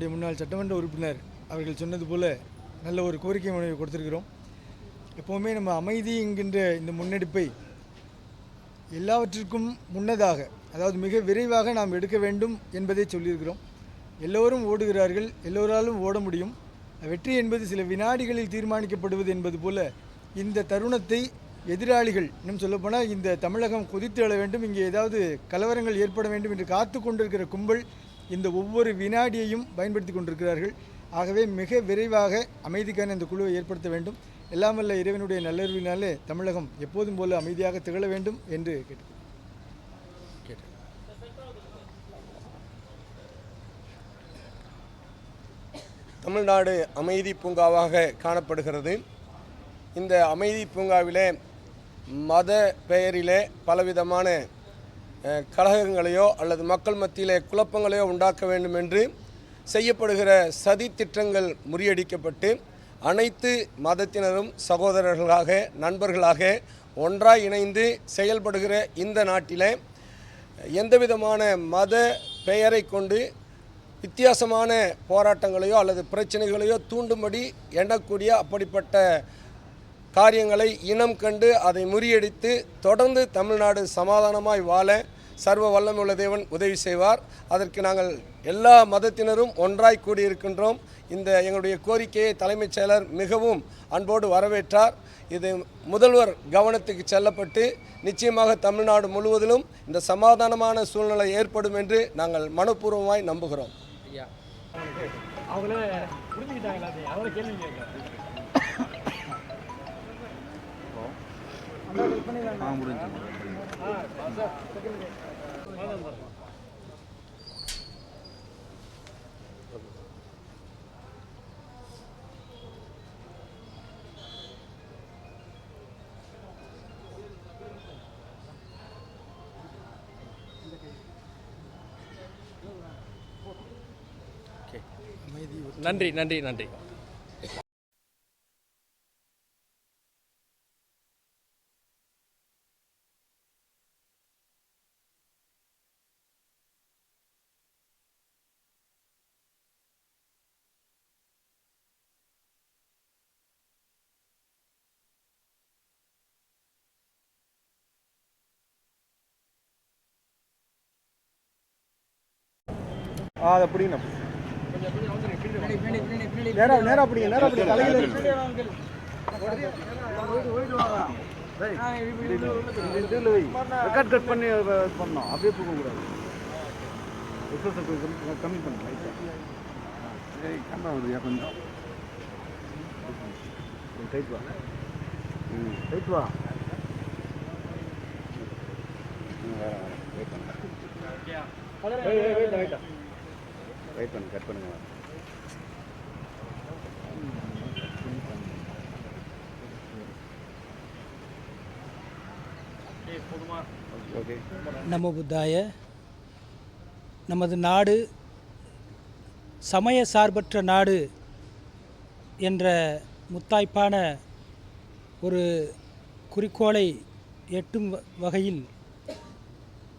நம்முடைய முன்னாள் சட்டமன்ற உறுப்பினர் அவர்கள் சொன்னது போல நல்ல ஒரு கோரிக்கை மனுவை கொடுத்திருக்கிறோம். எப்போவுமே நம்ம அமைதி என்கின்ற இந்த முன்னெடுப்பை எல்லாவற்றிற்கும் முன்னதாக அதாவது மிக விரைவாக நாம் எடுக்க வேண்டும் என்பதை சொல்லியிருக்கிறோம். எல்லோரும் ஓடுகிறார்கள் எல்லோராலும் ஓட முடியும். வெற்றி என்பது சில வினாடிகளில் தீர்மானிக்கப்படுவது என்பது போல இந்த தருணத்தை எதிராளிகள் இன்னும் சொல்லப்போனால் இந்த தமிழகம் கொதித்து எழ வேண்டும் இங்கே ஏதாவது கலவரங்கள் ஏற்பட வேண்டும் என்று காத்து கொண்டிருக்கிற கும்பல் இந்த ஒவ்வொரு வினாடியையும் பயன்படுத்தி கொண்டிருக்கிறார்கள். ஆகவே மிக விரைவாக அமைதிக்கான இந்த குழுவை ஏற்படுத்த வேண்டும். எல்லாம் வல்ல இறைவனுடைய நல்லறிவினாலே தமிழகம் எப்போதும் போல அமைதியாக திகழ வேண்டும் என்று கேட்டு தமிழ்நாடு அமைதி பூங்காவாக காணப்படுகிறது. இந்த அமைதி பூங்காவிலே மத பெயரிலே பலவிதமான கழகங்களையோ அல்லது மக்கள் மத்தியிலே குழப்பங்களையோ உண்டாக்க வேண்டும் என்று செய்யப்படுகிற சதி திட்டங்கள் முறியடிக்கப்பட்டு அனைத்து மதத்தினரும் சகோதரர்களாக நண்பர்களாக ஒன்றாய் இணைந்து செயல்படுகிற இந்த நாட்டில் எந்தவிதமான மத பெயரை கொண்டு வித்தியாசமான போராட்டங்களையோ அல்லது பிரச்சனைகளையோ தூண்டும்படி எண்ணக்கூடிய அப்படிப்பட்ட காரியங்களை இனம் கண்டு அதை முறியடித்து தொடர்ந்து தமிழ்நாடு சமாதானமாய் வாழ சர்வ வல்லமுள்ள தேவன் உதவி செய்வார். அதற்கு நாங்கள் எல்லா மதத்தினரும் ஒன்றாய் கூடியிருக்கின்றோம். இந்த எங்களுடைய கோரிக்கையை தலைமைச் செயலர் மிகவும் அன்போடு வரவேற்றார். இது முதல்வர் கவனத்துக்கு செல்லப்பட்டு நிச்சயமாக தமிழ்நாடு முழுவதிலும் இந்த சமாதானமான சூழ்நிலை ஏற்படும் என்று நாங்கள் மனப்பூர்வமாய் நம்புகிறோம். ஐயா அவங்கள புரிஞ்சுக்கிட்டாங்களா அவங்கள கேள்வி கேட்க நன்றி நன்றி நன்றி ஆ அதை பிடிங்க நேரா நேரா பிடிங்க நேரா பிடிங்க தலையில ரெக்கார்ட் கட் பண்ணி இது பண்ணோம் அப்படியே தூக்க கூடாது கம்மி பண்ணலாம் கேமரா கொஞ்சம் டைட் வா ம் டைட் வா ம், வெயிட் வெயிட் பண்ணு கட் பண்ணுங்க. ஓகே நம புத்தாய. நமது நாடு சமய சார்பற்ற நாடு என்ற முத்தாய்ப்பான ஒரு குறிக்கோளை எட்டும் வகையில்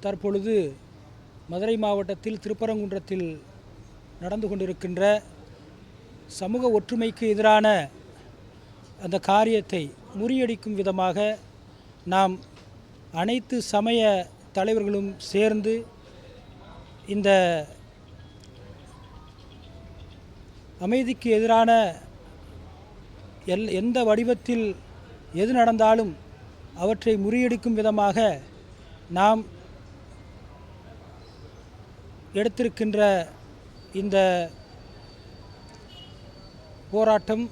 தற்பொழுது மதுரை மாவட்டத்தில் திருப்பரங்குன்றத்தில் நடந்து கொண்டிருக்கின்ற சமூக ஒற்றுமைக்கு எதிரான அந்த காரியத்தை முறியடிக்கும் விதமாக நாம் அனைத்து சமய தலைவர்களும் சேர்ந்து இந்த அமைதிக்கு எதிரான எல் எந்த வடிவத்தில் எது நடந்தாலும் அவற்றை முறியடிக்கும் விதமாக நாம் எடுத்திருக்கின்ற இந்த போராட்டம்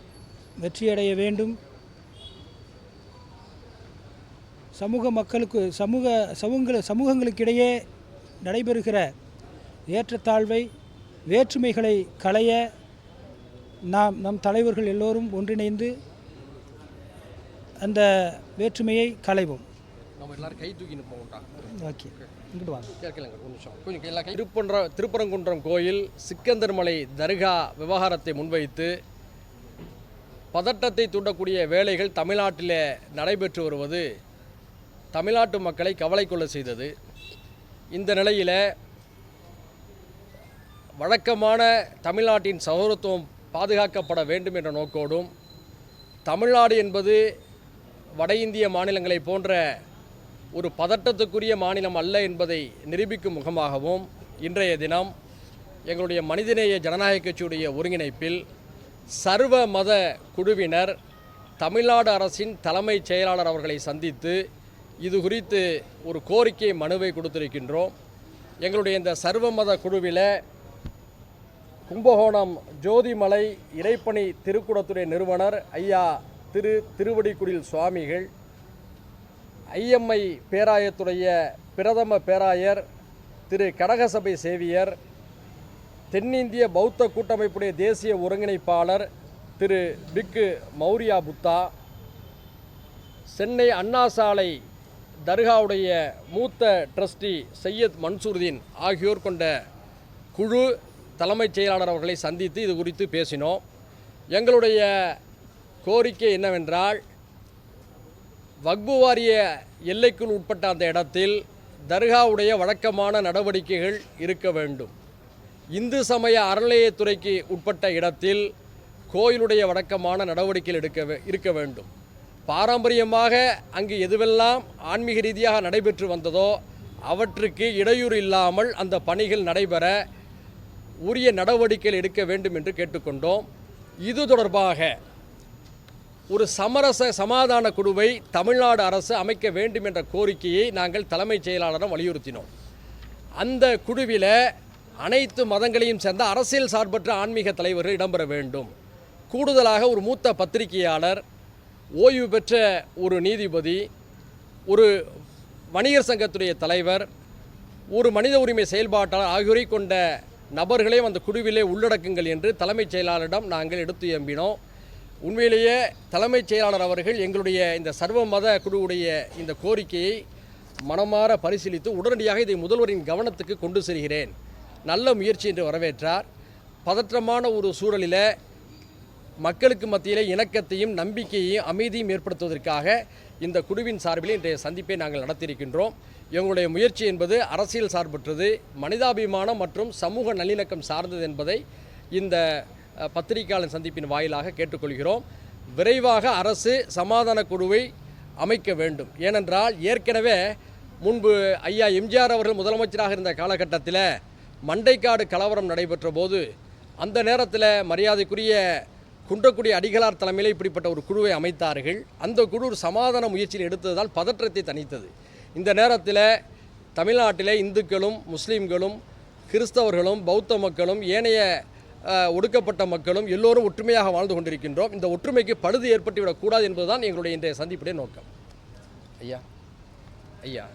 வெற்றியடைய வேண்டும். சமூக மக்களுக்கு சமூக சமூக சமூகங்களுக்கிடையே நடைபெறுகிற ஏற்றத்தாழ்வை வேற்றுமைகளை களைய நாம் நம் தலைவர்கள் எல்லோரும் ஒன்றிணைந்து அந்த வேற்றுமையை களைவோம். எல்லாரும் கை தூக்கின்னு போகட்டா ஓகே. இங்கிட்டு வாங்க. கேட்கலங்க ஒரு நிமிஷம். கொஞ்சம் எல்லா கை திருப்பன்ற திருப்பரங்குன்றம் கோயில் சிக்கந்தர் மலை தர்கா விவகாரத்தை முன்வைத்து பதட்டத்தை தூண்டக்கூடிய வேலைகள் தமிழ்நாட்டிலே நடைபெற்று வருவது தமிழ்நாட்டு மக்களை கவலை கொள்ள செய்தது. இந்த நிலையில் வழக்கமான தமிழ்நாட்டின் சகோதரத்துவம் பாதுகாக்கப்பட வேண்டும் என்ற நோக்கோடும் தமிழ்நாடு என்பது வட இந்திய மாநிலங்களைப் போன்ற ஒரு பதட்டத்துக்குரிய மாநிலம் அல்ல என்பதை நிரூபிக்கும் முகமாகவும் இன்றைய தினம் எங்களுடைய மனிதநேய ஜனநாயக கட்சியுடைய ஒருங்கிணைப்பில் சர்வ மத குழுவினர் தமிழ்நாடு அரசின் தலைமைச் செயலாளர் அவர்களை சந்தித்து இது குறித்து ஒரு கோரிக்கை மனுவை கொடுத்திருக்கின்றோம். எங்களுடைய இந்த சர்வ மத குழுவில் கும்பகோணம் ஜோதிமலை இறைப்பணி திருக்குடத்துறை நிறுவனர் ஐயா திரு திருவடிக்குடில் சுவாமிகள் ஐஎம்ஐ பேராயத்துடைய பிரதம பேராயர் திரு கடகசபை சேவியர் தென்னிந்திய பௌத்த கூட்டமைப்புடைய தேசிய ஒருங்கிணைப்பாளர் திரு பிக்கு மௌரியா புத்தா சென்னை அண்ணா சாலை தர்காவுடைய மூத்த ட்ரஸ்டி சையத் மன்சூர்தீன் ஆகியோர் கொண்ட குழு தலைமைச் செயலாளர் அவர்களை சந்தித்து இது குறித்து பேசினோம். எங்களுடைய கோரிக்கை என்னவென்றால் வக்பு வாரிய எல்லைக்குள் உட்பட்ட அந்த இடத்தில் தர்காவுடைய வழக்கமான நடவடிக்கைகள் இருக்க வேண்டும். இந்து சமய அறநிலையத்துறைக்கு உட்பட்ட இடத்தில் கோயிலுடைய வழக்கமான நடவடிக்கைகள் எடுக்க இருக்க வேண்டும். பாரம்பரியமாக அங்கு எதுவெல்லாம் ஆன்மீக ரீதியாக நடைபெற்று வந்ததோ அவற்றுக்கு இடையூறு இல்லாமல் அந்த பணிகள் நடைபெற உரிய நடவடிக்கைகள் எடுக்க வேண்டும் என்று கேட்டுக்கொண்டோம். இது தொடர்பாக ஒரு சமரச சமாதான குழுவை தமிழ்நாடு அரசு அமைக்க வேண்டும் என்ற கோரிக்கையை நாங்கள் தலைமைச் செயலாளரிடம் வலியுறுத்தினோம். அந்த குழுவில் அனைத்து மதங்களையும் சேர்ந்த அரசியல் சார்பற்ற ஆன்மீக தலைவர்கள் இடம்பெற வேண்டும். கூடுதலாக ஒரு மூத்த பத்திரிகையாளர் ஓய்வு பெற்ற ஒரு நீதிபதி ஒரு வணிகர் சங்கத்துடைய தலைவர் ஒரு மனித உரிமை செயல்பாட்டாளர் ஆகியோரை கொண்ட நபர்களையும் அந்த குழுவிலே உள்ளடக்குங்கள் என்று தலைமைச் செயலாளரிடம் நாங்கள் எடுத்து எம்பினோம். உண்மையிலேயே தலைமைச் செயலாளர் அவர்கள் எங்களுடைய இந்த சர்வ மத குழுவுடைய இந்த கோரிக்கையை மனமாற பரிசீலித்து உடனடியாக இதை முதல்வரின் கவனத்துக்கு கொண்டு செல்கிறேன். நல்ல முயற்சி என்று வரவேற்றார். பதற்றமான ஒரு சூழலில் மக்களுக்கு மத்தியிலே இணக்கத்தையும் நம்பிக்கையையும் அமைதியும் ஏற்படுத்துவதற்காக இந்த குழுவின் சார்பில் இன்றைய சந்திப்பை நாங்கள் நடத்தியிருக்கின்றோம். எங்களுடைய முயற்சி என்பது அரசியல் சார்பற்றது மனிதாபிமானம் மற்றும் சமூக நல்லிணக்கம் சார்ந்தது என்பதை இந்த பத்திரிகையாளர் சந்திப்பின் வாயிலாக கேட்டுக்கொள்கிறோம். விரைவாக அரசு சமாதான குழுவை அமைக்க வேண்டும். ஏனென்றால் ஏற்கனவே முன்பு ஐயா எம்ஜிஆர் அவர்கள் முதலமைச்சராக இருந்த காலகட்டத்தில் மண்டைக்காடு கலவரம் நடைபெற்ற போது அந்த நேரத்தில் மரியாதைக்குரிய குன்றக்குடி அடிகளார் தலைமையில் இப்படிப்பட்ட ஒரு குழுவை அமைத்தார்கள். அந்த குழு ஒரு சமாதான முயற்சியில் எடுத்ததால் பதற்றத்தை தணித்தது. இந்த நேரத்தில் தமிழ்நாட்டிலே இந்துக்களும் முஸ்லீம்களும் கிறிஸ்தவர்களும் பௌத்த மக்களும் ஏனைய ஒடுக்கப்பட்ட மக்களும் எல்லோரும் ஒற்றுமையாக வாழ்ந்து கொண்டிருக்கின்றோம். இந்த ஒற்றுமைக்கு பழுது ஏற்பட்டுவிடக்கூடாது என்பதுதான் எங்களுடைய இன்றைய சந்திப்புடைய நோக்கம். ஐயா ஐயா.